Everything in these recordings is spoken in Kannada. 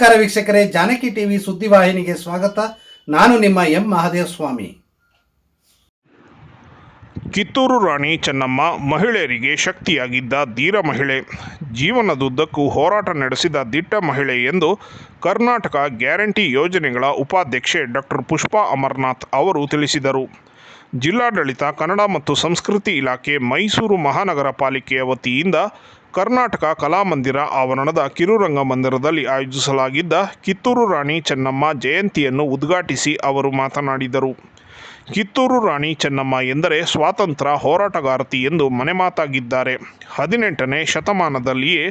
ನಮಸ್ಕಾರ ವೀಕ್ಷಕರೇ, ಜಾನಕಿ ಟಿವಿ ಸುದ್ದಿವಾಹಿನಿಗೆ ಸ್ವಾಗತ. ನಾನು ನಿಮ್ಮ ಎಂ ಮಹಾದೇವ ಸ್ವಾಮಿ ಕಿತ್ತೂರು ರಾಣಿ ಚೆನ್ನಮ್ಮ ಮಹಿಳೆಯರಿಗೆ ಶಕ್ತಿಯಾಗಿದ್ದ ಧೀರ ಮಹಿಳೆ. ಜೀವನದುದ್ದಕ್ಕೂ ಹೋರಾಟ ನಡೆಸಿದ ದಿಟ್ಟ ಮಹಿಳೆ ಎಂದು ಕರ್ನಾಟಕ ಗ್ಯಾರಂಟಿ ಯೋಜನೆಗಳ ಉಪಾಧ್ಯಕ್ಷೆ ಡಾಕ್ಟರ್ ಪುಷ್ಪಾ ಅಮರನಾಥ್ ಅವರು ತಿಳಿಸಿದರು. ಜಿಲ್ಲಾಡಳಿತ, ಕನ್ನಡ ಮತ್ತು ಸಂಸ್ಕೃತಿ ಇಲಾಖೆ ಮೈಸೂರು ಮಹಾನಗರ ಪಾಲಿಕೆಯ ವತಿಯಿಂದ ಕರ್ನಾಟಕ ಕಲಾಮಂದಿರ ಆವರಣದ ಕಿರುರಂಗ ಮಂದಿರದಲ್ಲಿ ಆಯೋಜಿಸಲಾಗಿದ್ದ ಕಿತ್ತೂರು ರಾಣಿ ಚೆನ್ನಮ್ಮ ಜಯಂತಿಯನ್ನು ಉದ್ಘಾಟಿಸಿ ಅವರು ಮಾತನಾಡಿದರು. ಕಿತ್ತೂರು ರಾಣಿ ಚೆನ್ನಮ್ಮ ಎಂದರೆ ಸ್ವಾತಂತ್ರ್ಯ ಹೋರಾಟಗಾರತಿ ಎಂದು ಮನೆಮಾತಾಗಿದ್ದಾರೆ ಹದಿನೆಂಟನೇ ಶತಮಾನದಲ್ಲಿಯೇ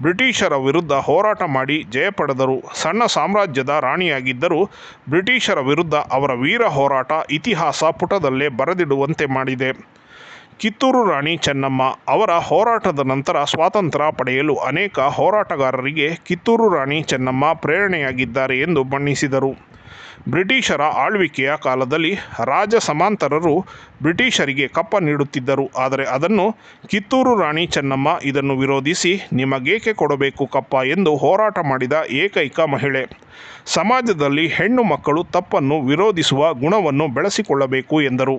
ಬ್ರಿಟಿಷರ ವಿರುದ್ಧ ಹೋರಾಟ ಮಾಡಿ ಜಯ ಪಡೆದರು. ಸಣ್ಣ ಸಾಮ್ರಾಜ್ಯದ ರಾಣಿಯಾಗಿದ್ದರೂ ಬ್ರಿಟಿಷರ ವಿರುದ್ಧ ಅವರ ವೀರ ಹೋರಾಟ ಇತಿಹಾಸ ಪುಟದಲ್ಲೇ ಬರೆದಿಡುವಂತೆ ಮಾಡಿದೆ. ಕಿತ್ತೂರು ರಾಣಿ ಚೆನ್ನಮ್ಮ ಅವರ ಹೋರಾಟದ ನಂತರ ಸ್ವಾತಂತ್ರ್ಯ ಪಡೆಯಲು ಅನೇಕ ಹೋರಾಟಗಾರರಿಗೆ ಕಿತ್ತೂರು ರಾಣಿ ಚೆನ್ನಮ್ಮ ಪ್ರೇರಣೆಯಾಗಿದ್ದಾರೆ ಎಂದು ಬಣ್ಣಿಸಿದರು. ಬ್ರಿಟಿಷರ ಆಳ್ವಿಕೆಯ ಕಾಲದಲ್ಲಿ ರಾಜ ಸಮಾಂತರರು ಬ್ರಿಟಿಷರಿಗೆ ಕಪ್ಪ ನೀಡುತ್ತಿದ್ದರು. ಆದರೆ ಅದನ್ನು ಕಿತ್ತೂರು ರಾಣಿ ಚೆನ್ನಮ್ಮ ಇದನ್ನು ವಿರೋಧಿಸಿ ನಿಮಗೇಕೆ ಕೊಡಬೇಕು ಕಪ್ಪ ಎಂದು ಹೋರಾಟ ಮಾಡಿದ ಏಕೈಕ ಮಹಿಳೆ. ಸಮಾಜದಲ್ಲಿ ಹೆಣ್ಣು ಮಕ್ಕಳು ತಪ್ಪನ್ನು ವಿರೋಧಿಸುವ ಗುಣವನ್ನು ಬೆಳೆಸಿಕೊಳ್ಳಬೇಕು ಎಂದರು.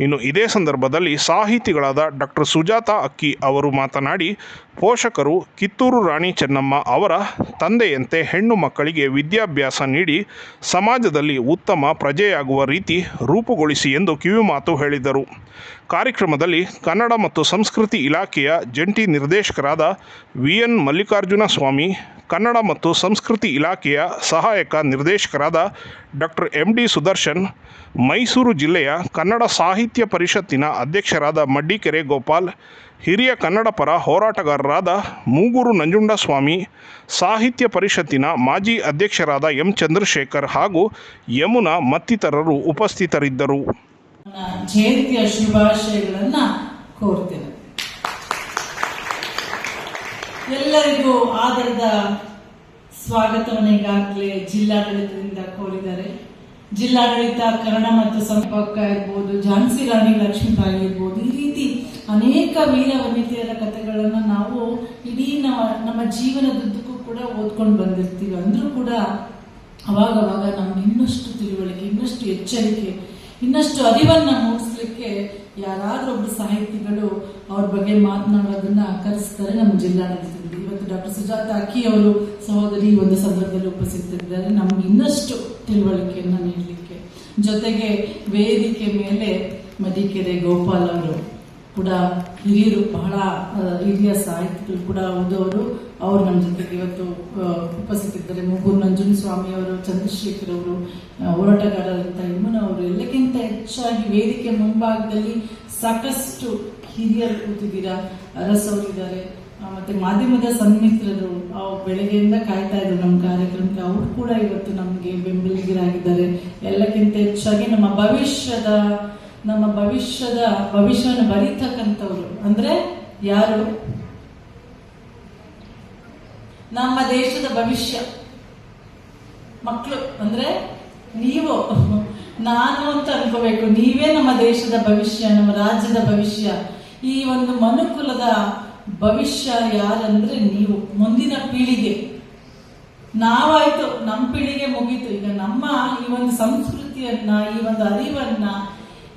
ಇನ್ನು ಇದೇ ಸಂದರ್ಭದಲ್ಲಿ ಸಾಹಿತಿಗಳಾದ ಡಾಕ್ಟರ್ ಸುಜಾತ ಅಕ್ಕಿ ಅವರು ಮಾತನಾಡಿ, ಪೋಷಕರು ಕಿತ್ತೂರು ರಾಣಿ ಚೆನ್ನಮ್ಮ ಅವರ ತಂದೆಯಂತೆ ಹೆಣ್ಣು ಮಕ್ಕಳಿಗೆ ವಿದ್ಯಾಭ್ಯಾಸ ನೀಡಿ, ಸಮಾಜದಲ್ಲಿ ಉತ್ತಮ ಪ್ರಜೆಯಾಗುವ ರೀತಿ ರೂಪುಗೊಳಿಸಿ ಎಂದು ಕಿವಿಮಾತು ಹೇಳಿದರು. ಕಾರ್ಯಕ್ರಮದಲ್ಲಿ ಕನ್ನಡ ಮತ್ತು ಸಂಸ್ಕೃತಿ ಇಲಾಖೆಯ ಜಂಟಿ ನಿರ್ದೇಶಕರಾದ ವಿ ಎನ್ ಮಲ್ಲಿಕಾರ್ಜುನ ಸ್ವಾಮಿ ಕನ್ನಡ ಮತ್ತು ಸಂಸ್ಕೃತಿ ಇಲಾಖೆಯ ಸಹಾಯಕ ನಿರ್ದೇಶಕರಾದ doctor M D Sudarshan, Mysuru ಜಿಲ್ಲೆಯ ಕನ್ನಡ ಸಾಹಿತ್ಯ ಪರಿಷತ್ತಿನ ಅಧ್ಯಕ್ಷರಾದ ಮಡ್ಡಿಕೆರೆ ಗೋಪಾಲ್, ಹಿರಿಯ ಕನ್ನಡ ಪರ ಹೋರಾಟಗಾರರಾದ ಮೂಗೂರು ನಂಜುಂಡಸ್ವಾಮಿ, ಸಾಹಿತ್ಯ ಪರಿಷತ್ತಿನ ಮಾಜಿ ಅಧ್ಯಕ್ಷರಾದ ಎಂ ಚಂದ್ರಶೇಖರ್ ಹಾಗೂ ಯಮುನಾ ಮತ್ತಿತರರು ಉಪಸ್ಥಿತರಿದ್ದರು. ಕೋರ್ತೇನೆ. ಎಲ್ಲರಿಗೂ ಆದರದ ಸ್ವಾಗತವನ್ನು ಈಗಾಗಲೇ ಜಿಲ್ಲಾಡಳಿತದಿಂದ ಕೋರಿದ್ದಾರೆ. ಜಿಲ್ಲಾಡಳಿತ ಕನ್ನಡ ಮತ್ತು ಸಂಪರ್ಕ ಇರ್ಬೋದು, ಝಾನ್ಸಿ ರಾಣಿ, ಲಕ್ಷ್ಮೀಬಾಯಿ ಇರ್ಬೋದು, ಈ ರೀತಿ ಅನೇಕ ವೀರ ವನಿತೆಯರ ಕಥೆಗಳನ್ನು ನಾವು ಇಡೀ ನಮ್ಮ ನಮ್ಮ ಜೀವನದುದ್ದಕ್ಕೂ ಕೂಡ ಓದ್ಕೊಂಡು ಬಂದಿರ್ತೀವಿ. ಅಂದರೂ ಕೂಡ ಅವಾಗವಾಗ ನಮ್ಗೆ ಇನ್ನಷ್ಟು ತಿಳುವಳಿಕೆ, ಇನ್ನಷ್ಟು ಎಚ್ಚರಿಕೆ, ಇನ್ನಷ್ಟು ಅರಿವನ್ನು ಮೂಡಿಸ್ಲಿಕ್ಕೆ ಯಾರಾದ್ರೂ ಒಬ್ಬ ಸಾಹಿತಿಗಳು ಅವ್ರ ಬಗ್ಗೆ ಮಾತನಾಡೋದನ್ನ ಕರೆಸ್ತಾರೆ ನಮ್ಮ ಜಿಲ್ಲಾಡಳಿತದಲ್ಲಿ. ಇವತ್ತು ಡಾಕ್ಟರ್ ಸುಜಾತ ಅಕ್ಕಿ ಅವರು ಸಹೋದರಿ ಒಂದು ಸಂದರ್ಭದಲ್ಲಿ ಉಪಸ್ಥಿತರಿದ್ದಾರೆ. ನಮ್ಗೆ ಇನ್ನಷ್ಟು ತಿಳುವಳಿಕೆಯನ್ನ ನೀಡಲಿಕ್ಕೆ. ಜೊತೆಗೆ ವೇದಿಕೆ ಮೇಲೆ ಮದಿಕೆರೆ ಗೋಪಾಲ್ ಅವರು ಕೂಡ ಹಿರಿಯರು ಬಹಳ ಹಿರಿಯ ಸಾಹಿತಿಗಳು ಕೂಡ ಓದೋರು ಅವರು. ನಮ್ಮ ಜೊತೆಗೆ ಇವತ್ತು ಉಪಸ್ಥಿತಿದ್ದಾರೆ ಮೂಗೂರು ನಂಜುನ ಸ್ವಾಮಿ ಅವರು ಚಂದ್ರಶೇಖರ್ ಅವರು ಹೋರಾಟಗಾರರಂತ ಅವರು ಎಲ್ಲಕ್ಕಿಂತ ಹೆಚ್ಚಾಗಿ ವೇದಿಕೆ ಮುಂಭಾಗದಲ್ಲಿ ಸಾಕಷ್ಟು ಹಿರಿಯರು ಕೂತಿದ್ದೀರಾ ಆ, ಮತ್ತೆ ಮಾಧ್ಯಮದ ಸನ್ಮಿತ್ರರು ಅವ್ರು ಬೆಳಗ್ಗೆಯಿಂದ ಕಾಯ್ತಾ ಇದ್ರು ನಮ್ಮ ಕಾರ್ಯಕ್ರಮಕ್ಕೆ. ಅವರು ಕೂಡ ಇವತ್ತು ನಮಗೆ ಬೆಂಬಲಿಗರಾಗಿದ್ದಾರೆ. ಎಲ್ಲಕ್ಕಿಂತ ಹೆಚ್ಚಾಗಿ ನಮ್ಮ ಭವಿಷ್ಯದ ನಮ್ಮ ಭವಿಷ್ಯದ ಭವಿಷ್ಯವನ್ನು ಬರೀತಕ್ಕಂಥವ್ರು. ಅಂದ್ರೆ ಯಾರು? ನಮ್ಮ ದೇಶದ ಭವಿಷ್ಯ. ಮಕ್ಕಳು ಅಂದ್ರೆ ನೀವು, ನಾನು ಅಂತ ಅನ್ಕೋಬೇಕು. ನೀವೇ ನಮ್ಮ ದೇಶದ ಭವಿಷ್ಯ, ನಮ್ಮ ರಾಜ್ಯದ ಭವಿಷ್ಯ. ಈ ಒಂದು ಮನುಕುಲದ ಭವಿಷ್ಯ ಯಾರಂದ್ರೆ ನೀವು, ಮುಂದಿನ ಪೀಳಿಗೆ. ನಾವಾಯ್ತು ನಮ್ಮ ಪೀಳಿಗೆ ಮುಗೀತು. ಈಗ ನಮ್ಮ ಈ ಒಂದು ಸಂಸ್ಕೃತಿಯನ್ನ, ಈ ಒಂದು ಅರಿವನ್ನ,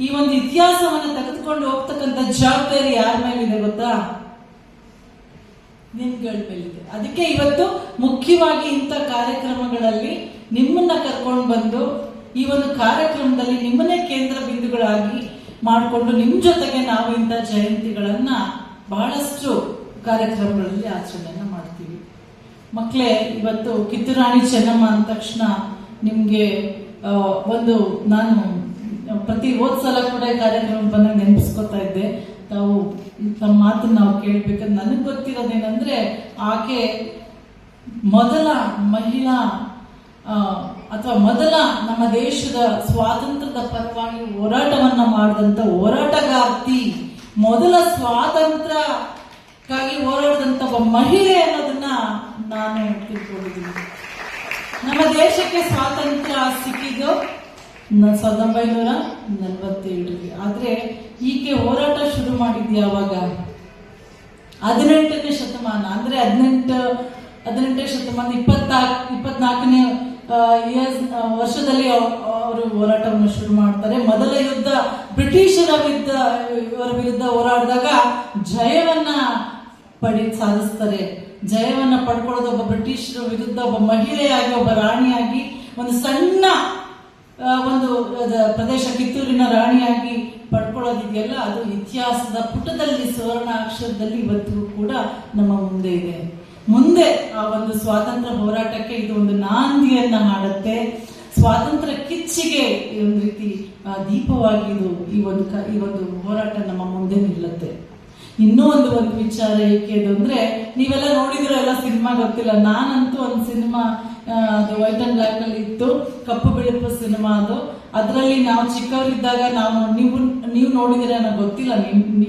ಈ ಒಂದು ಇತಿಹಾಸವನ್ನ ತೆಗೆದುಕೊಂಡು ಹೋಗ್ತಕ್ಕಂಥ ಜವಾಬ್ದಾರಿ ಯಾರ ಮೇಲಿದೆ ಗೊತ್ತಾ? ನಿಮ್ಗಳ ಮೇಲಿದೆ. ಅದಕ್ಕೆ ಇವತ್ತು ಮುಖ್ಯವಾಗಿ ಇಂಥ ಕಾರ್ಯಕ್ರಮಗಳಲ್ಲಿ ನಿಮ್ಮನ್ನ ಕರ್ಕೊಂಡು ಬಂದು ಈ ಒಂದು ಕಾರ್ಯಕ್ರಮದಲ್ಲಿ ನಿಮ್ಮನ್ನೇ ಕೇಂದ್ರ ಬಿಂದುಗಳಾಗಿ ಮಾಡಿಕೊಂಡು ನಿಮ್ಮ ಜೊತೆಗೆ ನಾವು ಇಂಥ ಜಯಂತಿಗಳನ್ನ ಬಹಳಷ್ಟು ಕಾರ್ಯಕ್ರಮಗಳಲ್ಲಿ ಆಚರಣೆಯನ್ನು ಮಾಡ್ತೀವಿ. ಮಕ್ಕಳೇ ಇವತ್ತು ಕಿತ್ತೂರಾಣಿ ಚೆನ್ನಮ್ಮ ಅಂದ ತಕ್ಷಣ ನಿಮಗೆ ಒಂದು ನಾನು ಪ್ರತಿ ಹೋದ್ ಸಲ ಕೂಡ ಕಾರ್ಯಕ್ರಮ ಬಂದಾಗ ನೆನಪಿಸ್ಕೊತಾ ಇದ್ದೆ. ತಾವು ತಮ್ಮ ಮಾತನ್ನ ನಾವು ಕೇಳ್ಬೇಕಂತ ನನಗೆ ಗೊತ್ತಿರೋದೇನಂದ್ರೆ ಆಕೆ ಮೊದಲ ಮಹಿಳಾ ಅಥವಾ ಮೊದಲ ನಮ್ಮ ದೇಶದ ಸ್ವಾತಂತ್ರ್ಯದ ಪರವಾಗಿ ಹೋರಾಟವನ್ನ ಮಾಡಿದಂತ ಹೋರಾಟಗಾರ್ತಿ, ಮೊದಲ ಸ್ವಾತಂತ್ರ್ಯಕ್ಕಾಗಿ ಹೋರಾಡಿದಂತ ಒಬ್ಬ ಮಹಿಳೆ ಅನ್ನೋದನ್ನ ನಾನು ತಿಳ್ಕೊಂಡಿದ್ದೀನಿ. ನಮ್ಮ ದೇಶಕ್ಕೆ ಸ್ವಾತಂತ್ರ್ಯ ಸಿಕ್ಕಿದ್ದು ಸಾವಿರದ ಒಂಬೈನೂರ ನಲವತ್ತೇಳರಲ್ಲಿ. ಆದ್ರೆ ಈಕೆ ಹೋರಾಟ ಶುರು ಮಾಡಿದ್ಯ ಯಾವಾಗ ಹದಿನೆಂಟನೇ ಶತಮಾನ, ಅಂದ್ರೆ ಹದಿನೆಂಟು, ಹದಿನೆಂಟನೇ ಶತಮಾನ, ಇಪ್ಪತ್ನಾಲ್ಕು, ಇಪ್ಪತ್ನಾಲ್ಕನೇ ಇಯರ್ಸ್ ವರ್ಷದಲ್ಲಿ ಅವ್- ಅವರು ಹೋರಾಟವನ್ನು ಶುರು ಮಾಡ್ತಾರೆ. ಮೊದಲ ಯುದ್ಧ ಬ್ರಿಟಿಷರ ವಿರುದ್ಧ, ಇವರ ವಿರುದ್ಧ ಹೋರಾಡಿದಾಗ ಜಯವನ್ನ ಪಡಿ, ಸಾಧಿಸ್ತಾರೆ. ಜಯವನ್ನ ಪಡ್ಕೊಳ್ಳೋದು ಒಬ್ಬ ಬ್ರಿಟಿಷರ ವಿರುದ್ಧ, ಒಬ್ಬ ಮಹಿಳೆಯಾಗಿ, ಒಬ್ಬ ರಾಣಿಯಾಗಿ, ಒಂದು ಸಣ್ಣ ಒಂದು ಪ್ರದೇಶ ಕಿತ್ತೂರಿನ ರಾಣಿಯಾಗಿ ಪಡ್ಕೊಳ್ಳೋದಿದೆಯಲ್ಲ, ಅದು ಇತಿಹಾಸದ ಪುಟದಲ್ಲಿ, ಸುವರ್ಣ ಅಕ್ಷರದಲ್ಲಿ ಇವತ್ತು ಕೂಡ ನಮ್ಮ ಮುಂದೆ ಇದೆ. ಮುಂದೆ ಆ ಒಂದು ಸ್ವಾತಂತ್ರ್ಯ ಹೋರಾಟಕ್ಕೆ ಇದು ಒಂದು ನಾಂದಿಯನ್ನ ಮಾಡುತ್ತೆ. ಸ್ವಾತಂತ್ರ್ಯ ಕಿಚ್ಚಿಗೆ ಒಂದು ರೀತಿ ದೀಪವಾಗಿ ಇದು ಈ ಒಂದು ಈ ಒಂದು ಹೋರಾಟ ನಮ್ಮ ಮುಂದೆ ನಿಲ್ಲುತ್ತೆ. ಇನ್ನೂ ಒಂದು ಒಂದು ವಿಚಾರ ಏಕೆ ಅದು ಅಂದ್ರೆ, ನೀವೆಲ್ಲ ನೋಡಿದಿರೋ ಎಲ್ಲ ಸಿನಿಮಾ ಗೊತ್ತಿಲ್ಲ. ನಾನಂತೂ ಒಂದು ಸಿನಿಮಾ ಅದು ವೈಟ್ ಅಂಡ್ ಬ್ಲಾಕ್ ಅಲ್ಲಿ ಇತ್ತು, ಕಪ್ಪು ಬಿಳುಪು ಸಿನಿಮಾ ಅದು. ಅದರಲ್ಲಿ ನಾವು ಚಿಕ್ಕವರಿದ್ದಾಗ ನಾವು ನೀವು ನೀವು ನೋಡಿದಿರ ನನಗೆ ಗೊತ್ತಿಲ್ಲ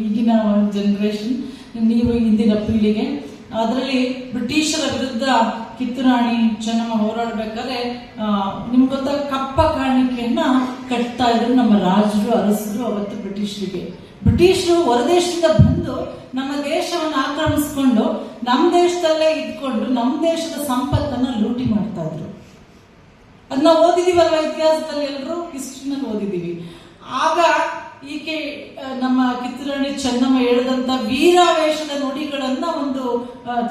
ಈಗಿನ ಜನರೇಷನ್ ನೀವು ಇಂದಿನ ಪೀಳಿಗೆ. ಅದರಲ್ಲಿ ಬ್ರಿಟಿಷರ ವಿರುದ್ಧ ಕಿತ್ತುರಾಣಿ ಚೆನ್ನಮ್ಮ ಹೋರಾಡಬೇಕಾದ್ರೆ ನಿಮ್ಗೆ ಗೊತ್ತಾ ಕಪ್ಪ ಕಾಣಿಕೆಯನ್ನ ಕಟ್ತಾ ಇದ್ರು ನಮ್ಮ ರಾಜರು, ಅರಸರು ಅವತ್ತು ಬ್ರಿಟಿಷರಿಗೆ. ಬ್ರಿಟಿಷರು ಹೊರದೇಶದಿಂದ ಬಂದು ನಮ್ಮ ದೇಶವನ್ನು ಆಕ್ರಮಿಸ್ಕೊಂಡು ನಮ್ಮ ದೇಶದಲ್ಲೇ ಇದ್ಕೊಂಡು ನಮ್ಮ ದೇಶದ ಸಂಪತ್ತನ್ನು ಲೂಟಿ ಮಾಡ್ತಾ ಇದ್ರು. ಅದನ್ನ ಓದಿದೀವಲ್ವ ಇತಿಹಾಸದಲ್ಲಿ ಎಲ್ಲರೂ ಹಿಸ್ಟ್ರಿನಲ್ಲಿ ಓದಿದೀವಿ ಆಗ ಈಕೆ ನಮ್ಮ ಕಿತ್ತೂರಾಣಿ ಚೆನ್ನಮ್ಮ ಹೇಳಿದಂತ ವೀರಾವೇಶದ ನುಡಿಗಳನ್ನ ಒಂದು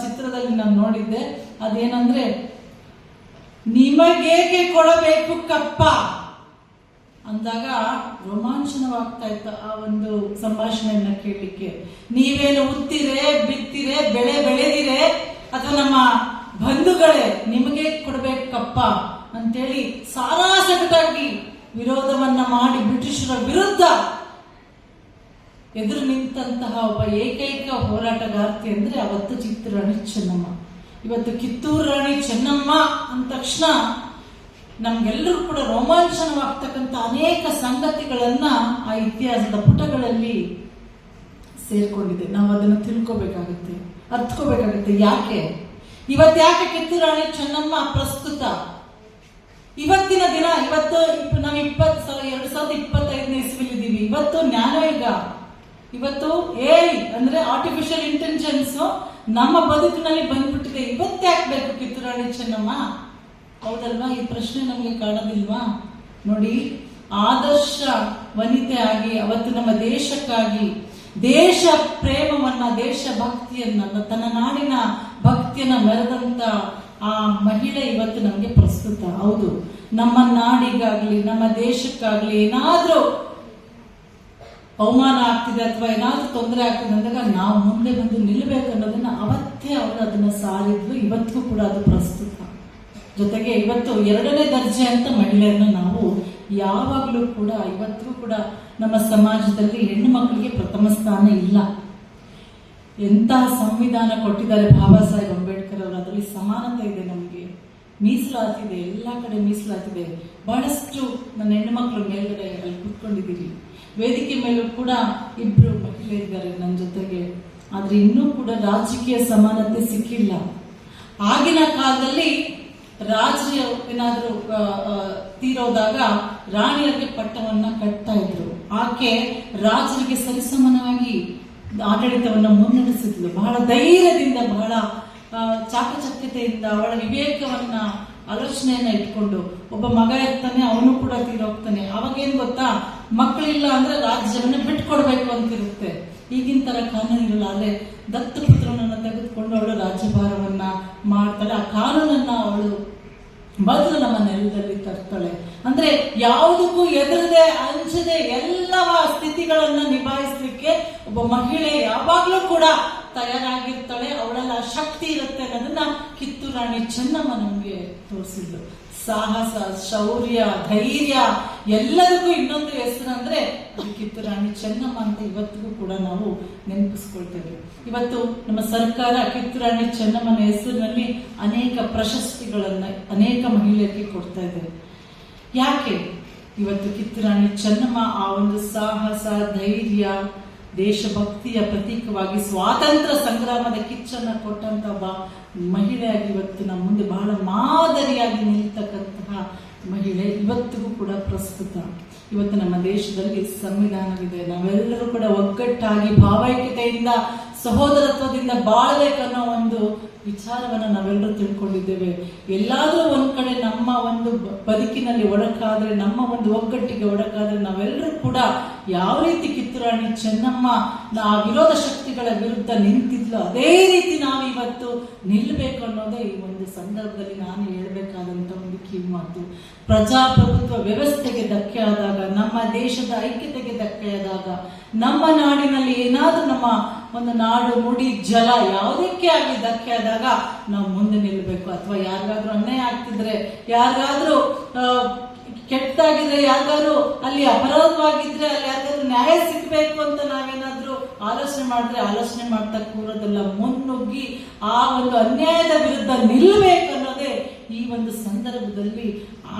ಚಿತ್ರದಲ್ಲಿ ನಾನು ನೋಡಿದ್ದೆ. ಅದೇನಂದ್ರೆ, ನಿಮಗೇಕೆ ಕೊಡಬೇಕು ಕಪ್ಪ? ಅಂದಾಗ ರೋಮಾಂಚನವಾಗ್ತಾ ಇತ್ತು ಆ ಒಂದು ಸಂಭಾಷಣೆಯನ್ನ ಕೇಳಲಿಕ್ಕೆ, ನೀವೇನು ಉತ್ತಿರೆ ಬಿತ್ತಿರೆ, ಬೆಳೆ ಬೆಳೆದಿರೆ, ಅಥವಾ ನಮ್ಮ ಬಂಧುಗಳೇ ನಿಮಗೆ ಕೊಡ್ಬೇಕಪ್ಪ ಅಂತೇಳಿ ಅಂತೇಳಿ ಸಾರಾಸಗಟಾಗಿ ವಿರೋಧವನ್ನ ಮಾಡಿ ಬ್ರಿಟಿಷರ ವಿರುದ್ಧ ಎದುರು ನಿಂತಹ ಒಬ್ಬ ಏಕೈಕ ಹೋರಾಟಗಾರ್ತಿ ಅಂದ್ರೆ ಅವತ್ತು ಚಿತ್ತೂರಾಣಿ ಚೆನ್ನಮ್ಮ. ಇವತ್ತು ಕಿತ್ತೂರು ರಾಣಿ ಚೆನ್ನಮ್ಮ ಅಂದ ತಕ್ಷಣ ನಮ್ಗೆಲ್ಲರೂ ಕೂಡ ರೋಮಾಂಚನವಾಗ್ತಕ್ಕಂಥ ಅನೇಕ ಸಂಗತಿಗಳನ್ನ ಆ ಇತಿಹಾಸದ ಪುಟಗಳಲ್ಲಿ ಸೇರ್ಕೊಂಡಿದೆ. ನಾವು ಅದನ್ನು ತಿಳ್ಕೊಬೇಕಾಗುತ್ತೆ, ಅರ್ಥಕೋಬೇಕಾಗುತ್ತೆ. ಯಾಕೆ? ಇವತ್ತು ಯಾಕೆ ಕಿತ್ತೂರಾಣಿ ಚೆನ್ನಮ್ಮ ಪ್ರಸ್ತುತ? ಇವತ್ತಿನ ದಿನ, ಇವತ್ತು ನಾವು ಇಪ್ಪತ್ ಸಾವಿರ ಎರಡ್ ಸಾವಿರದ ಇಪ್ಪತ್ತೈದನೇ ಇಸ್ವಿಲಿದ್ದೀವಿ ಇವತ್ತು ಜ್ಞಾನಯುಗ ಇವತ್ತು ಎ ಅಂದ್ರೆ ಆರ್ಟಿಫಿಷಿಯಲ್ ಇಂಟೆಲಿಜೆನ್ಸ್ ನಮ್ಮ ಬದುಕಿನಲ್ಲಿ ಬಂದ್ಬಿಟ್ಟಿದೆ. ಇವತ್ತು ಯಾಕೆ ಬೇಕು ಕಿತ್ತೂರಾಣಿ ಚೆನ್ನಮ್ಮ? ಹೌದಲ್ವಾ? ಈ ಪ್ರಶ್ನೆ ನಮಗೆ ಕಾಣೋದಿಲ್ವಾ? ನೋಡಿ, ಆದರ್ಶ ವನಿತೆ ಆಗಿ, ಅವತ್ತು ನಮ್ಮ ದೇಶಕ್ಕಾಗಿ, ದೇಶ ಪ್ರೇಮವನ್ನ, ದೇಶ ಭಕ್ತಿಯನ್ನ ತನ್ನ ನಾಡಿನ ಭಕ್ತಿಯನ್ನ ಮೆರೆದಂತ ಆ ಮಹಿಳೆ ಇವತ್ತು ನಮಗೆ ಪ್ರಸ್ತುತ. ಹೌದು. ನಮ್ಮ ನಾಡಿಗಾಗ್ಲಿ, ನಮ್ಮ ದೇಶಕ್ಕಾಗ್ಲಿ ಏನಾದ್ರೂ ಅವಮಾನ ಆಗ್ತಿದೆ ಅಥವಾ ಏನಾದ್ರೂ ತೊಂದರೆ ಆಗ್ತಿದೆ ಅಂದಾಗ ನಾವು ಮುಂದೆ ಬಂದು ನಿಲ್ಲಬೇಕು ಅನ್ನೋದನ್ನ ಅವತ್ತೇ ಅವರು ಅದನ್ನ ಸಾರಿದ್ರು. ಇವತ್ತಿಗೂ ಕೂಡ ಅದು ಪ್ರಸ್ತುತ. ಜೊತೆಗೆ ಇವತ್ತು ಎರಡನೇ ದರ್ಜೆ ಅಂತ ಮಹಿಳೆಯನ್ನು ನಾವು ಯಾವಾಗಲೂ ಕೂಡ ಇವತ್ತಿಗೂ ಕೂಡ ನಮ್ಮ ಸಮಾಜದಲ್ಲಿ ಹೆಣ್ಣು ಮಕ್ಕಳಿಗೆ ಪ್ರಥಮ ಸ್ಥಾನ ಇಲ್ಲ. ಎಂತಹ ಸಂವಿಧಾನ ಕೊಟ್ಟಿದ್ದಾರೆ ಬಾಬಾ ಸಾಹೇಬ್ ಅಂಬೇಡ್ಕರ್ ಅವರು, ಅದರಲ್ಲಿ ಸಮಾನತೆ ಇದೆ ನಮಗೆ. ಮೀಸಲಾತಿದೆ ಎಲ್ಲ ಕಡೆ ಮೀಸಲಾತಿದೆ ಬಹಳಷ್ಟು ನನ್ನ ಹೆಣ್ಣು ಮಕ್ಕಳು ಮೇಲ್ಗಡೆ ಅಲ್ಲಿ ಕೂತ್ಕೊಂಡಿದ್ದೀರಿ ವೇದಿಕೆ ಮೇಲೂ ಕೂಡ ಇಬ್ಬರು ಮಹಿಳೆ ಇದ್ದಾರೆ ನನ್ನ ಜೊತೆಗೆ. ಆದರೆ ಇನ್ನೂ ಕೂಡ ರಾಜಕೀಯ ಸಮಾನತೆ ಸಿಕ್ಕಿಲ್ಲ. ಆಗಿನ ಕಾಲದಲ್ಲಿ ರಾಜರು ಏನಾದರೂ ತೀರೋದಾಗ ರಾಣಿಯರಿಗೆ ಪಟ್ಟವನ್ನ ಕಟ್ತಾ ಇದ್ರು. ಆಕೆ ರಾಜರಿಗೆ ಸರಿಸಮನವಾಗಿ ಆಡಳಿತವನ್ನ ಮುನ್ನಡೆಸಿದ್ಲು. ಬಹಳ ಧೈರ್ಯದಿಂದ, ಬಹಳ ಚಾಕಚಕ್ಯತೆಯಿಂದ ಅವಳ ವಿವೇಕವನ್ನ ಆಲೋಚನೆಯನ್ನ ಇಟ್ಕೊಂಡು ಒಬ್ಬ ಮಗ ಇರ್ತಾನೆ, ಅವನು ಕೂಡ ತೀರೋಗ್ತಾನೆ. ಅವಾಗೇನ್ ಗೊತ್ತಾ? ಮಕ್ಕಳಿಲ್ಲ ಅಂದ್ರೆ ರಾಜ್ಯವನ್ನ ಬಿಟ್ಕೊಡ್ಬೇಕು ಅಂತಿರುತ್ತೆ. ಈಗಿನ ತರ ಕಾನೂನು ಇರಲ್ಲ ಆದ್ರೆ ದತ್ತಪುತ್ರನನ್ನ ತೆಗೆದುಕೊಂಡು ಅವಳು ರಾಜ್ಯಭಾರವನ್ನ ಮಾಡ್ತಾಳೆ. ಆ ಕಾನೂನನ್ನ ಅವಳು ಮೊದಲು ನಮ್ಮ ನೆಲದಲ್ಲಿ ತರ್ತಾಳೆ. ಅಂದ್ರೆ ಯಾವುದಕ್ಕೂ ಎದುರದೆ ಅಂಜದೆ ಎಲ್ಲ ಸ್ಥಿತಿಗಳನ್ನ ನಿಭಾಯಿಸಲಿಕ್ಕೆ ಒಬ್ಬ ಮಹಿಳೆ ಯಾವಾಗ್ಲೂ ಕೂಡ ತಯಾರಾಗಿರ್ತಾಳೆ. ಅವಳೆಲ್ಲ ಶಕ್ತಿ ಇರುತ್ತೆ ಅನ್ನೋದನ್ನ ಕಿತ್ತೂರು ರಾಣಿ ಚೆನ್ನಮ್ಮ ನಮ್ಗೆ ತೋರಿಸಿದ್ಲು. ಸಾಹಸ, ಶೌರ್ಯ, ಧೈರ್ಯ ಎಲ್ಲದಕ್ಕೂ ಇನ್ನೊಂದು ಹೆಸರು ಅಂದ್ರೆ ಕಿತ್ತು ರಾಣಿ ಚೆನ್ನಮ್ಮ ಅಂತ ಇವತ್ತಿಗೂ ಕೂಡ ನಾವು ನೆನಪಿಸ್ಕೊಳ್ತೇವೆ. ಇವತ್ತು ನಮ್ಮ ಸರ್ಕಾರ ಕಿತ್ತೂರು ರಾಣಿ ಚೆನ್ನಮ್ಮನ ಹೆಸರಿನಲ್ಲಿ ಅನೇಕ ಪ್ರಶಸ್ತಿಗಳನ್ನ, ಅನೇಕ ಮಹಿಳೆಯರಿಗೆ ಕೊಡ್ತಾ ಇದೆ ಯಾಕೆ ಇವತ್ತು ಕಿತ್ತೂರಾಣಿ ಚೆನ್ನಮ್ಮ ಆ ಒಂದು ಸಾಹಸ, ಧೈರ್ಯ ದೇಶಭಕ್ತಿಯ ಪ್ರತೀಕವಾಗಿ ಸ್ವಾತಂತ್ರ್ಯ ಸಂಗ್ರಾಮದ ಕಿಚ್ಚನ್ನ ಕೊಟ್ಟಂತ ಒಬ್ಬ ಮಹಿಳೆಯಾಗಿ ಇವತ್ತು ನಮ್ಮ ಮುಂದೆ ಬಹಳ ಮಾದರಿಯಾಗಿ ನಿಲ್ತಕ್ಕಂತಹ ಮಹಿಳೆ ಇವತ್ತಿಗೂ ಕೂಡ ಪ್ರಸ್ತುತ. ಇವತ್ತು ನಮ್ಮ ದೇಶದಲ್ಲಿ ಸಂವಿಧಾನವಿದೆ. ನಾವೆಲ್ಲರೂ ಕೂಡ ಒಗ್ಗಟ್ಟಾಗಿ ಭಾವೈಕ್ಯತೆಯಿಂದ, ಸಹೋದರತ್ವದಿಂದ ಬಾಳಬೇಕನ್ನೋ ಒಂದು ವಿಚಾರವನ್ನ ನಾವೆಲ್ಲರೂ ತಿಳ್ಕೊಂಡಿದ್ದೇವೆ. ಎಲ್ಲಾದರೂ ಒಂದ್ ಕಡೆ ನಮ್ಮ ಒಂದು ಬದುಕಿನಲ್ಲಿ ಒಡಕಾದ್ರೆ, ನಮ್ಮ ಒಂದು ಒಗ್ಗಟ್ಟಿಗೆ ಒಡಕಾದ್ರೆ ನಾವೆಲ್ಲರೂ ಕೂಡ ಯಾವ ರೀತಿ ಕಿತ್ತೂರಾಣಿ ಚೆನ್ನಮ್ಮ ಆ ವಿರೋಧ ಶಕ್ತಿಗಳ ವಿರುದ್ಧ ನಿಂತಿದ್ಲು, ಅದೇ ರೀತಿ ನಾವು ಇವತ್ತು ನಿಲ್ಲಬೇಕು ಅನ್ನೋದೇ ಈ ಒಂದು ಸಂದರ್ಭದಲ್ಲಿ ನಾನು ಹೇಳ್ಬೇಕಾದಂತ ಒಂದು ಕಿವಿಮಾತು ಪ್ರಜಾಪ್ರಭುತ್ವ ವ್ಯವಸ್ಥೆಗೆ ಧಕ್ಕೆ ಆದಾಗ, ನಮ್ಮ ದೇಶದ ಐಕ್ಯತೆಗೆ ಧಕ್ಕೆಯಾದಾಗ ನಮ್ಮ ನಾಡಿನಲ್ಲಿ ಏನಾದರೂ ನಮ್ಮ ಒಂದು ನಾಡು ನುಡಿ ಜಲ ಯಾವುದಕ್ಕೆ ಆಗಿ ಧಕ್ಕೆ ಆದಾಗ ನಾವು ಮುಂದೆ ನಿಲ್ಲಬೇಕು ಅಥವಾ ಯಾರಿಗಾದ್ರೂ ಅನ್ಯಾಯ ಆಗ್ತಿದ್ರೆ, ಯಾರಿಗಾದ್ರೂ ಆ, ಕೆಟ್ಟದಾಗಿದ್ರೆ ಯಾರಿಗಾದ್ರೂ ಅಲ್ಲಿ ಅಪರಾಧವಾಗಿದ್ರೆ ಅಲ್ಲಿ ಯಾರಿಗಾದ್ರು ನ್ಯಾಯ ಸಿಗ್ಬೇಕು ಅಂತ ನಾವೇನಾದ್ರೂ ಆಲೋಚನೆ ಮಾಡಿದ್ರೆ ಆಲೋಚನೆ ಮಾಡ್ತಾ ಕೂರೋದೆಲ್ಲ ಮುನ್ನುಗ್ಗಿ ಆ ಒಂದು ಅನ್ಯಾಯದ ವಿರುದ್ಧ ನಿಲ್ಲಬೇಕು ಅನ್ನೋದೇ ಈ ಒಂದು ಸಂದರ್ಭದಲ್ಲಿ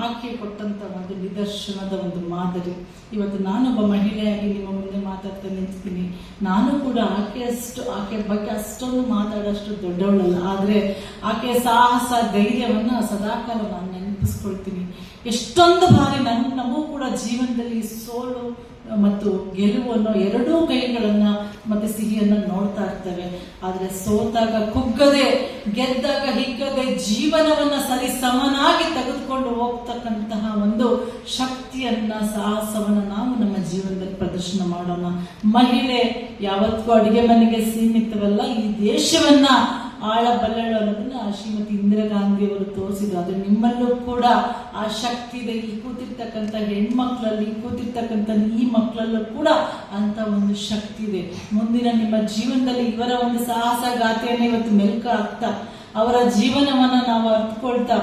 ಆಕೆ ಕೊಟ್ಟಂತ ಒಂದು ನಿದರ್ಶನದ ಒಂದು ಮಾದರಿ. ಇವತ್ತು ನಾನೊಬ್ಬ ಮಹಿಳೆಯಾಗಿ ನಿಮ್ಮ ಮುಂದೆ ಮಾತಾಡ್ತಾ ನಿಂತೀನಿ ನಾನು ಕೂಡ ಆಕೆಯಷ್ಟು ಆಕೆ ಬಗ್ಗೆ ಅಷ್ಟೊಂದು ಮಾತಾಡೋಷ್ಟು ದೊಡ್ಡವಳಲ್ಲ. ಆದರೆ ಆಕೆ ಸಾಹಸ ಧೈರ್ಯವನ್ನು ಸದಾಕಾಲ ನಾನು ನೆನಪಿಸ್ಕೊಳ್ತೀನಿ ಎಷ್ಟೊಂದು ಬಾರಿ ನನ್ನ ನಮಗೂ ಕೂಡ ಜೀವನದಲ್ಲಿ ಸೋಲು ಮತ್ತು ಗೆಲುವು ಅನ್ನೋ ಎರಡೂ ಕೈಗಳನ್ನ ಮತ್ತೆ ಸಿಹಿಯನ್ನ ನೋಡ್ತಾ ಇರ್ತೇವೆ. ಆದ್ರೆ ಸೋತಾಗ ಕುಗ್ಗದೆ, ಗೆದ್ದಾಗ ಹಿಗ್ಗದೆ ಜೀವನವನ್ನ ಸರಿ ಸಮನಾಗಿ ತೆಗೆದುಕೊಂಡು ಹೋಗ್ತಕ್ಕಂತಹ ಒಂದು ಶಕ್ತಿಯನ್ನ, ಸಾಹಸವನ್ನ ನಾವು ನಮ್ಮ ಜೀವನದಲ್ಲಿ ಪ್ರದರ್ಶನ ಮಾಡೋಣ. ಮಹಿಳೆ, ಯಾವತ್ತೂ ಅಡುಗೆ ಮನೆಗೆ ಸೀಮಿತವಲ್ಲ, ಈ ದೇಶವನ್ನ ಆಳಬಲ್ಲಳು ಅನ್ನೋದನ್ನ ಶ್ರೀಮತಿ ಇಂದಿರಾ ಗಾಂಧಿ ಅವರು ತೋರಿಸಿದ್ರು. ಅದು ನಿಮ್ಮಲ್ಲೂ ಕೂಡ ಆ ಶಕ್ತಿ ಇದೆ. ಈ ಕೂತಿರ್ತಕ್ಕಂಥ ಹೆಣ್ಮಕ್ಳಲ್ಲಿ ಕೂತಿರ್ತಕ್ಕಂಥ ಈ ಮಕ್ಕಳಲ್ಲೂ ಕೂಡ ಅಂತ ಒಂದು ಶಕ್ತಿ ಇದೆ. ಮುಂದಿನ ನಿಮ್ಮ ಜೀವನದಲ್ಲಿ ಇವರ ಒಂದು ಸಾಹಸ ಗಾಥೆಯನ್ನು ಇವತ್ತು ಮೆಲುಕ ಹಾಕ್ತಾ, ಅವರ ಜೀವನವನ್ನ ನಾವು ಅರ್ಥಕೊಳ್ತಾ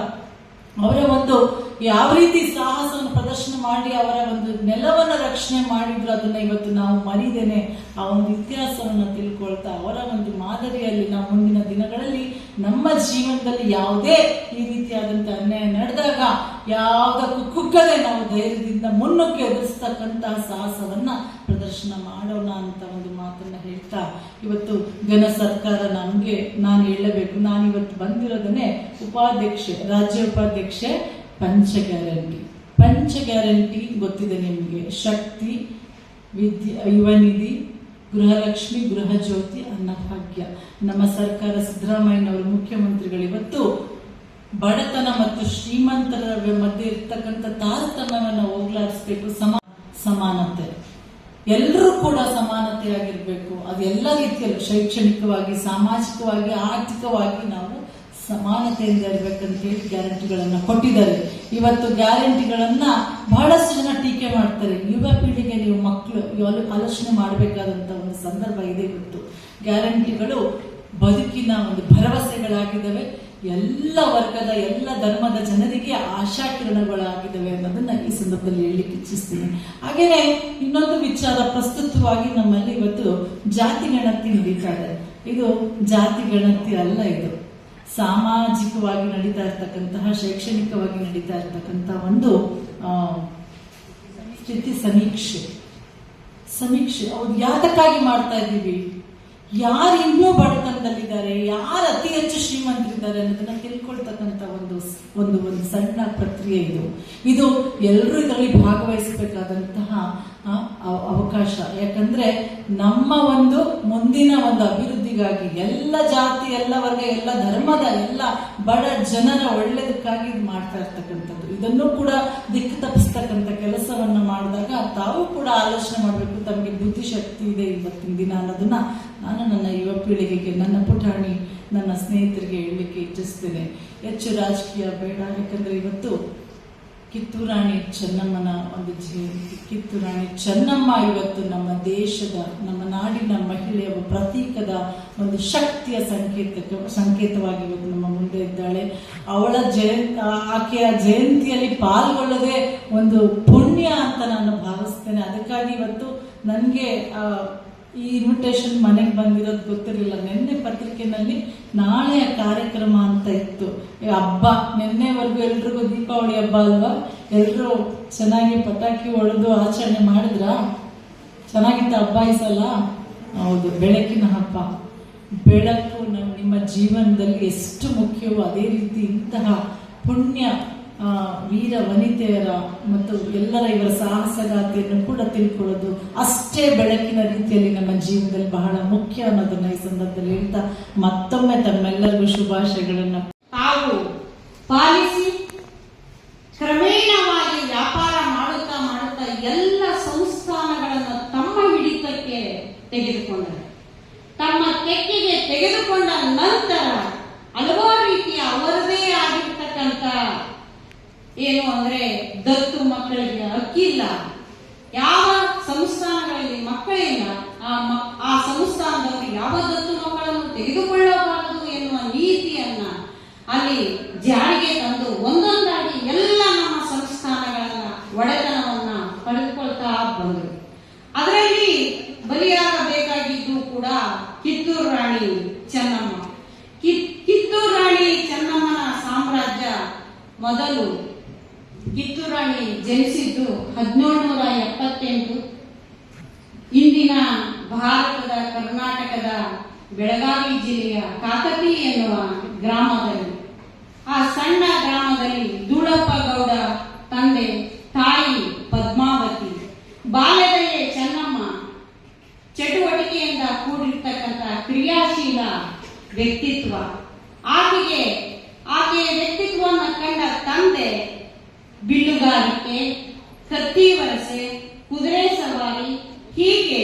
ಅವರ ಒಂದು ಯಾವ ರೀತಿ ಸಾಹಸವನ್ನು ಪ್ರದರ್ಶನ ಮಾಡಿ ಅವರ ಒಂದು ನೆಲವನ್ನು ರಕ್ಷಣೆ ಮಾಡಿದ್ರು, ಅದನ್ನ ಇವತ್ತು ನಾವು ಮರಿದೇನೆ. ಆ ಒಂದು ಇತಿಹಾಸವನ್ನು ತಿಳ್ಕೊಳ್ತಾ, ಅವರ ಒಂದು ಮಾದರಿಯಲ್ಲಿ ನಾವು ಮುಂದಿನ ದಿನಗಳಲ್ಲಿ ನಮ್ಮ ಜೀವನದಲ್ಲಿ ಯಾವುದೇ ಈ ರೀತಿಯಾದಂತಹ ಅನ್ಯಾಯ ನಡೆದಾಗ ಯಾವುದಕ್ಕೂ ಕುಗ್ಗದೆ ನಾವು ಧೈರ್ಯದಿಂದ ಮುನ್ನುಗ್ಗಿ ಎದುರಿಸ್ತಕ್ಕಂತಹ ಸಾಹಸವನ್ನ ಪ್ರದರ್ಶನ ಮಾಡೋಣ ಅಂತ ಒಂದು ಮಾತನ್ನ ಹೇಳ್ತಾ, ಇವತ್ತು ಜನ ಸರ್ಕಾರ ನಮಗೆ ನಾನು ಹೇಳಬೇಕು ನಾನು ಇವತ್ತು ಬಂದಿರೋದನ್ನೇ ಉಪಾಧ್ಯಕ್ಷೆ, ರಾಜ್ಯ ಉಪಾಧ್ಯಕ್ಷೆ ಪಂಚ ಗ್ಯಾರಂಟಿ. ಪಂಚ ಗ್ಯಾರಂಟಿ ಗೊತ್ತಿದೆ ನಿಮಗೆ. ಶಕ್ತಿ, ವಿದ್ಯೆ ಯುವನಿಧಿ ಗೃಹಲಕ್ಷ್ಮಿ, ಗೃಹ ಜ್ಯೋತಿ ಅನ್ನಭಾಗ್ಯ ನಮ್ಮ ಸರ್ಕಾರ ಸಿದ್ದರಾಮಯ್ಯನವರು ಮುಖ್ಯಮಂತ್ರಿಗಳು ಇವತ್ತು ಬಡತನ ಮತ್ತು ಶ್ರೀಮಂತರ ಮಧ್ಯೆ ಇರ್ತಕ್ಕಂಥ ತಾರತಮ್ಯವನ್ನು ಹೋಗ್ಲಾಡಿಸ್ಬೇಕು. ಸಮ, ಸಮಾನತೆ. ಎಲ್ಲರೂ ಕೂಡ ಸಮಾನತೆಯಾಗಿರ್ಬೇಕು. ಅದು ಎಲ್ಲ ರೀತಿಯಲ್ಲೂ, ಶೈಕ್ಷಣಿಕವಾಗಿ, ಸಾಮಾಜಿಕವಾಗಿ, ಆರ್ಥಿಕವಾಗಿ ನಾವು ಸಮಾನತೆಯಿಂದ ಇರಬೇಕಂತ ಹೇಳಿ ಗ್ಯಾರಂಟಿಗಳನ್ನ ಕೊಟ್ಟಿದ್ದಾರೆ. ಇವತ್ತು ಗ್ಯಾರಂಟಿಗಳನ್ನ ಬಹಳಷ್ಟು ಜನ ಟೀಕೆ ಮಾಡ್ತಾರೆ. ಯುವ ಪೀಳಿಗೆ ನೀವು ಮಕ್ಕಳು ಆಲೋಚನೆ ಮಾಡಬೇಕಾದಂತ ಒಂದು ಸಂದರ್ಭ ಇದೆ ಇವತ್ತು. ಗ್ಯಾರಂಟಿಗಳು ಬದುಕಿನ ಒಂದು ಭರವಸೆಗಳಾಗಿದ್ದಾವೆ. ಎಲ್ಲ ವರ್ಗದ, ಎಲ್ಲ ಧರ್ಮದ ಜನರಿಗೆ ಆಶಾಕಿರಣಗಳಾಗಿದ್ದಾವೆ ಅನ್ನೋದನ್ನ ಈ ಸಂದರ್ಭದಲ್ಲಿ ಹೇಳಲಿಕ್ಕೆ ಇಚ್ಛಿಸ್ತೀನಿ ಹಾಗೆಯೇ ಇನ್ನೊಂದು ವಿಚಾರ ಪ್ರಸ್ತುತವಾಗಿ ನಮ್ಮಲ್ಲಿ ಇವತ್ತು ಜಾತಿ ಗಣತಿ ನಡೀತಾ ಇದೆ. ಇದು ಜಾತಿ ಗಣತಿ ಅಲ್ಲ ಇದು. ಸಾಮಾಜಿಕವಾಗಿ ನಡೀತಾ ಇರ್ತಕ್ಕಂತಹ, ಶೈಕ್ಷಣಿಕವಾಗಿ ನಡೀತಾ ಇರ್ತಕ್ಕಂತಹ ಒಂದು ಸ್ಥಿತಿ ಸಮೀಕ್ಷೆ. ಸಮೀಕ್ಷೆ, ಅವ್ರು ಯಾತಕ್ಕಾಗಿ ಮಾಡ್ತಾ ಇದ್ದೀವಿ? ಯಾರು ಇನ್ನೂ ಬಡತನದಲ್ಲಿದ್ದಾರೆ? ಯಾರು ಅತಿ ಹೆಚ್ಚು ಶ್ರೀಮಂತರಿದ್ದಾರೆ ಅನ್ನೋದನ್ನ ತಿಳ್ಕೊಳ್ತಕ್ಕಂಥ ಒಂದು ಒಂದು ಒಂದು ಸಣ್ಣ ಪ್ರಕ್ರಿಯೆ ಇದು. ಇದು ಎಲ್ಲರೂ ಇದರಲ್ಲಿ ಭಾಗವಹಿಸಬೇಕಾದಂತಹ ಅವಕಾಶ. ಯಾಕಂದ್ರೆ ನಮ್ಮ ಒಂದು ಮುಂದಿನ ಒಂದು ಅಭಿವೃದ್ಧಿಗಾಗಿ ಎಲ್ಲ ಜಾತಿ, ಎಲ್ಲ ವರ್ಗ, ಎಲ್ಲ ಧರ್ಮದ, ಎಲ್ಲ ಬಡ ಜನರ ಒಳ್ಳೆದಕ್ಕಾಗಿ ಇದು ಮಾಡ್ತಾ ಇರ್ತಕ್ಕಂಥದ್ದು. ಇದನ್ನು ಕೂಡ ದಿಕ್ಕು ತಪ್ಪಿಸ್ತಕ್ಕಂಥ ಕೆಲಸವನ್ನು ಮಾಡಿದಾಗ ತಾವು ಕೂಡ ಆಲೋಚನೆ ಮಾಡಬೇಕು, ತಮಗೆ ಬುದ್ಧಿಶಕ್ತಿ ಇದೆ ಇವತ್ತಿನ ದಿನ ಅನ್ನೋದನ್ನ ನಾನು ನನ್ನ ಯುವ ಪೀಳಿಗೆಗೆ, ನನ್ನ ಪುಟಾಣಿ, ನನ್ನ ಸ್ನೇಹಿತರಿಗೆ ಹೇಳಲಿಕ್ಕೆ ಇಚ್ಛಿಸ್ತೇನೆ. ಹೆಚ್ಚು ರಾಜಕೀಯ ಬೇಡ, ಯಾಕಂದ್ರೆ ಇವತ್ತು ಕಿತ್ತೂರಾಣಿ ಚೆನ್ನಮ್ಮನ ಒಂದು ಜಯಂತಿ ಕಿತ್ತೂರಾಣಿ ಚೆನ್ನಮ್ಮ ಇವತ್ತು ನಮ್ಮ ದೇಶದ, ನಮ್ಮ ನಾಡಿನ ಮಹಿಳೆಯ ಪ್ರತೀಕದ ಒಂದು ಶಕ್ತಿಯ ಸಂಕೇತ ಸಂಕೇತವಾಗಿ ಇವತ್ತು ನಮ್ಮ ಮುಂದೆ ಇದ್ದಾಳೆ. ಅವಳ ಜಯಂತಿ, ಆಕೆಯ ಜಯಂತಿಯಲ್ಲಿ ಪಾಲ್ಗೊಳ್ಳದೆ ಒಂದು ಪುಣ್ಯ ಅಂತ ನಾನು ಭಾವಿಸ್ತೇನೆ. ಅದಕ್ಕಾಗಿ ಇವತ್ತು ನನಗೆ ಈ ಇನ್ವಿಟೇಷನ್ ಮನೆಗೆ ಬಂದಿರೋದು ಗೊತ್ತಿರಲಿಲ್ಲ. ನಿನ್ನೆ ಪತ್ರಿಕೆನಲ್ಲಿ ನಾಳೆಯ ಕಾರ್ಯಕ್ರಮ ಅಂತ ಇತ್ತು. ಹಬ್ಬ. ನಿನ್ನೆವರೆಗೂ ಎಲ್ರಿಗೂ ದೀಪಾವಳಿ ಹಬ್ಬ ಅಲ್ವಾ? ಎಲ್ಲರೂ ಚೆನ್ನಾಗಿ ಪಟಾಕಿ ಹೊಡೆದು ಆಚರಣೆ ಮಾಡಿದ್ರಾ? ಚೆನ್ನಾಗಿತ್ತು ಹಬ್ಬ ಈ ಸಲ? ಹೌದು, ಬೆಳಕಿನ ಹಬ್ಬ. ಬೆಳಕು ನಮ್ಮ ನಿಮ್ಮ ಜೀವನದಲ್ಲಿ ಎಷ್ಟು ಮುಖ್ಯವೋ ಅದೇ ರೀತಿ ಇಂತಹ ಪುಣ್ಯ ವೀರ ವನಿತೆಯರ ಮತ್ತು ಎಲ್ಲರ ಇವರ ಸಾಹಸಗಾತಿಯನ್ನು ಕೂಡ ತಿಳ್ಕೊಳ್ಳೋದು ಅಷ್ಟೇ ಬೆಳಕಿನ ರೀತಿಯಲ್ಲಿ ನಮ್ಮ ಜೀವನದಲ್ಲಿ ಬಹಳ ಮುಖ್ಯ ಅನ್ನೋದನ್ನ ಈ ಸಂದರ್ಭದಲ್ಲಿ ಹೇಳ್ತಾ ಮತ್ತೊಮ್ಮೆ ತಮ್ಮೆಲ್ಲರಿಗೂ ಶುಭಾಶಯಗಳನ್ನ. ತಾವು ಪಾಲಿಸಿ ಕ್ರಮೇಣವಾಗಿ ವ್ಯಾಪಾರ ಮಾಡುತ್ತಾ ಮಾಡುತ್ತಾ ಎಲ್ಲ ಸಂಸ್ಥಾನಗಳನ್ನು ತಮ್ಮ ಹಿಡಿತಕ್ಕೆ ತೆಗೆದುಕೊಂಡರು. ತಮ್ಮ ತೆಕ್ಕೆಗೆ ತೆಗೆದುಕೊಂಡ ನಂತರ ಹಲವಾರು ರೀತಿಯ ಅವರದೇ ಆಗಿರ್ತಕ್ಕಂಥ ಏನು ಅಂದ್ರೆ ದತ್ತು ಮಕ್ಕಳಿಗೆ ಹಕ್ಕಿಲ್ಲ. ಯಾವ ಸಂಸ್ಥಾನಗಳಲ್ಲಿ ಮಕ್ಕಳಿಲ್ಲ, ಆ ಆ ಸಂಸ್ಥಾನದವರು ಯಾವ ದತ್ತು ಮಕ್ಕಳನ್ನು ತೆಗೆದುಕೊಳ್ಳಬಾರದು ಎನ್ನುವ ನೀತಿಯನ್ನ ಅಲ್ಲಿ ಜಾರಿಗೆ ತಂದು ಒಂದೊಂದಾಗಿ ಎಲ್ಲ ನಮ್ಮ ಸಂಸ್ಥಾನಗಳನ್ನ ಒಡೆತನವನ್ನ ಪಡೆದುಕೊಳ್ತಾ ಬಂದರು ಅದರಲ್ಲಿ ಬಲಿಯಾಗಬೇಕಾಗಿದ್ದು ಕೂಡ ಕಿತ್ತೂರು ರಾಣಿ ಚೆನ್ನಮ್ಮ ಕಿ- ಕಿತ್ತೂರು ರಾಣಿ ಚೆನ್ನಮ್ಮನ ಸಾಮ್ರಾಜ್ಯ ಮೊದಲು ಕಿತ್ತೂರು ರಾಣಿ ಜನಿಸಿದ್ದು ಹದಿನೇಳುನೂರ ಎಪ್ಪತ್ತೆಂಟು ಇಂದಿನ ಭಾರತದ ಕರ್ನಾಟಕದ ಬೆಳಗಾವಿ ಜಿಲ್ಲೆಯ ಕಾಕತಿ ಎನ್ನುವ ಗ್ರಾಮದಲ್ಲಿ ಆ ಸಣ್ಣ ಗ್ರಾಮದಲ್ಲಿ ಧೂಳಪ್ಪ ಗೌಡ ತಂದೆ ತಾಯಿ ಪದ್ಮಾವತಿ ಬಾಲ್ಯದಲ್ಲೇ ಚೆನ್ನಮ್ಮ ಚಟುವಟಿಕೆಯಿಂದ ಕೂಡಿರ್ತಕ್ಕಂಥ ಕ್ರಿಯಾಶೀಲ ವ್ಯಕ್ತಿತ್ವ ಆಕೆಗೆ ಆಕೆಯ ವ್ಯಕ್ತಿತ್ವವನ್ನು ಕಂಡ ತಂದೆ ಬಿಲ್ಲುಗಾರಿಕೆ ಕತ್ತಿ ವರಸೆ ಕುದುರೆ ಸವಾರಿ ಹೀಗೆ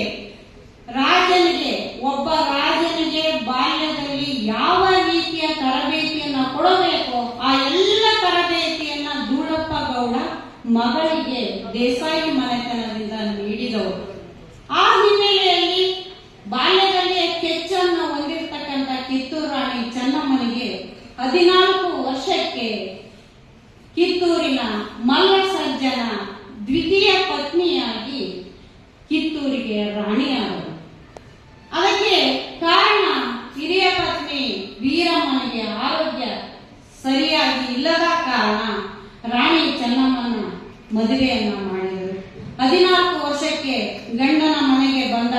ರಾಜನಿಗೆ ಒಬ್ಬ ರಾಜನಿಗೆ ಬಾಲ್ಯದಲ್ಲಿ ಯಾವ ರೀತಿಯ ತರಬೇತಿಯನ್ನ ಕೊಡಬೇಕೋ ಆ ಎಲ್ಲ ತರಬೇತಿಯನ್ನ ಧೂಳಪ್ಪ ಗೌಡ ಮಗಳಿಗೆ ದೇಸಾಯಿ ಮನೆತನದಿಂದ ನೀಡಿದವರು ಆ ಹಿನ್ನೆಲೆಯಲ್ಲಿ ಬಾಲ್ಯದಲ್ಲಿಯೇ ಕೆಚ್ಚನ್ನು ಹೊಂದಿರತಕ್ಕಂಥ ಕಿತ್ತೂರು ರಾಣಿ ಚೆನ್ನಮ್ಮನಿಗೆ ಹದಿನಾಲ್ಕು ವರ್ಷಕ್ಕೆ ಕಿತ್ತೂರಿನ ಮಲ್ಲಸರ್ಜನ ದ್ವಿತೀಯ ಪತ್ನಿಯಾಗಿ ಕಿತ್ತೂರಿಗೆ ರಾಣಿಯಾದರು. ಅದಕ್ಕೆ ಕಾರಣ ಹಿರಿಯ ಪತ್ನಿ ವೀರಮ್ಮನಿಗೆ ಆರೋಗ್ಯ ಸರಿಯಾಗಿ ಇಲ್ಲದ ಕಾರಣ ರಾಣಿ ಚೆನ್ನಮ್ಮನ ಮದುವೆಯನ್ನ ಮಾಡಿದರು. ಹದಿನಾಲ್ಕು ವರ್ಷಕ್ಕೆ ಗಂಡನ ಮನೆಗೆ ಬಂದ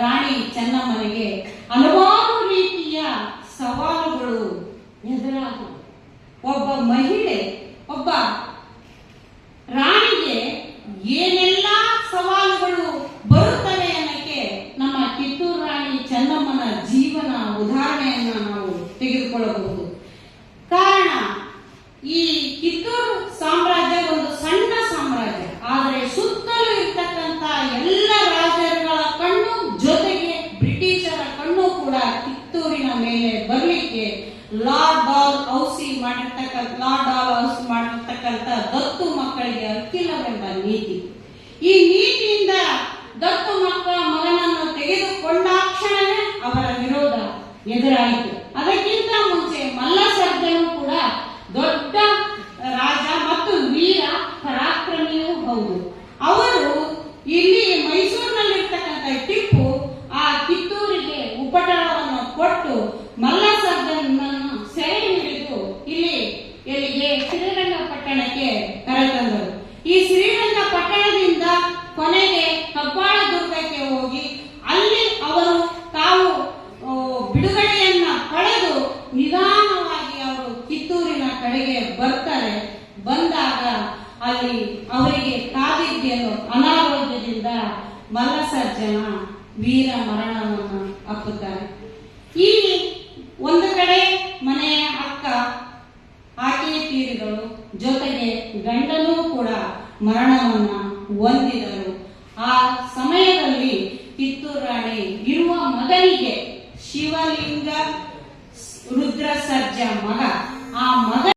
ರಾಣಿ ಚೆನ್ನಮ್ಮನಿಗೆ ಹಲವಾರು ರೀತಿಯ ಸವಾಲುಗಳು ಎದುರಾದವು ಒಬ್ಬ ಮಹಿಳೆ ಒಬ್ಬ ರಾಣಿಗೆ ಏನೆಲ್ಲ ಸವಾಲುಗಳು ಬರುತ್ತವೆ ಅನ್ನಕ್ಕೆ ನಮ್ಮ ಕಿತ್ತೂರು ರಾಣಿ ಚೆನ್ನಮ್ಮನ ಜೀವನ ಉದಾಹರಣೆಯನ್ನ ನಾವು ತೆಗೆದುಕೊಳ್ಳಬಹುದು ಕಾರಣ ಈ ಕಿತ್ತೂರು ಸಾಮ್ರಾಜ್ಯ ಒಂದು ಸಣ್ಣ ಸಾಮ್ರಾಜ್ಯ ಆದರೆ ಸುತ್ತಲೂ ಇರ್ತಕ್ಕಂಥ ಎಲ್ಲ ರಾಜರುಗಳ ಕಣ್ಣು ಜೊತೆಗೆ ಬ್ರಿಟಿಷರ ಕಣ್ಣು ಕೂಡ ಕಿತ್ತೂರಿನ ಮೇಲೆ ಬರಲಿಕ್ಕೆ ಲಾರ್ಡ್ ಡಾಲ್ ಔಸಿ ಮಾಡಿರ್ತಕ್ಕಂಥ ಲಾರ್ಡ್ ಡಾಲ್ ಔಸ್ ಮಾಡಿರ್ತಕ್ಕಂಥ ದತ್ತು ಮಕ್ಕಳಿಗೆ ಹಕ್ಕಿಲ್ಲವೆಂಬ ನೀತಿ. ಈ ನೀತಿಯಿಂದ ದತ್ತು ಮಕ್ಕಳ ಮಗನನ್ನು ತೆಗೆದುಕೊಂಡಾಕ್ಷಣವೇ ಅವರ ವಿರೋಧ ಎದುರಾಯಿತು ಅದಕ್ಕಿಂತ ಮುಂಚೆ ಮಲ್ಲಸರ್ಜನು ಕೂಡ ದೊಡ್ಡ ರಾಜ ಮತ್ತು ವೀರ ಪರಾಕ್ರಮಿಯೂ ಹೌದು ಅವರು ಇಲ್ಲಿ ಮೈಸೂರಿನಲ್ಲಿರ್ತಕ್ಕಂಥ ಟಿಪ್ಪು ಆ ಕಿತ್ತೂರಿಗೆ ಉಪಟಳವನ್ನು ಕೊಟ್ಟು ಮಲ್ಲಸರ್ಜನನ್ನು ಸೆರೆ ಹಿಡಿದು ಇಲ್ಲಿ ಎಲ್ಲಿಗೆ ಶ್ರೀರಂಗಪಟ್ಟಣಕ್ಕೆ ಕರೆತಂದರು ಈ ಶ್ರೀರಂಗಪಟ್ಟಣದಿಂದ ಕೊನೆಗೆ ಕಬ್ಬಾಳ ದುರ್ಗಕ್ಕೆ ಹೋಗಿ ಅಲ್ಲಿ ಅವರು ತಾವು ಆ, ಬಿಡುಗಡೆಯನ್ನ ಪಡೆದು ನಿಧಾನವಾಗಿ ಅವರು ಕಿತ್ತೂರಿನ ಕಡೆಗೆ ಬರ್ತಾರೆ ಬಂದಾಗ ಅಲ್ಲಿ ಅವರಿಗೆ ಕಾದಿದ್ದೇನು ಅನಾರೋಗ್ಯದಿಂದ ಮಲ್ಲಸರ್ಜನ ವೀರ ಮರಣವನ್ನು ಅಪ್ಪುತ್ತಾರೆ. ಈ ಒಂದು ಕಡೆ ಮನೆಯ ಅಕ್ಕ, ಆಕೆಯ ತೀರಿದಳು ಜೊತೆಗೆ ಗಂಡನೂ ಕೂಡ ಮರಣವನ್ನ ಹೊಂದಿದರು. ಆ ಸಮಯದಲ್ಲಿ ಕಿತ್ತೂರು ರಾಣಿ ಇರುವ ಮಗನಿಗೆ ಶಿವಲಿಂಗ ರುದ್ರಸರ್ಜ ಮಗ. ಆ ಮಗ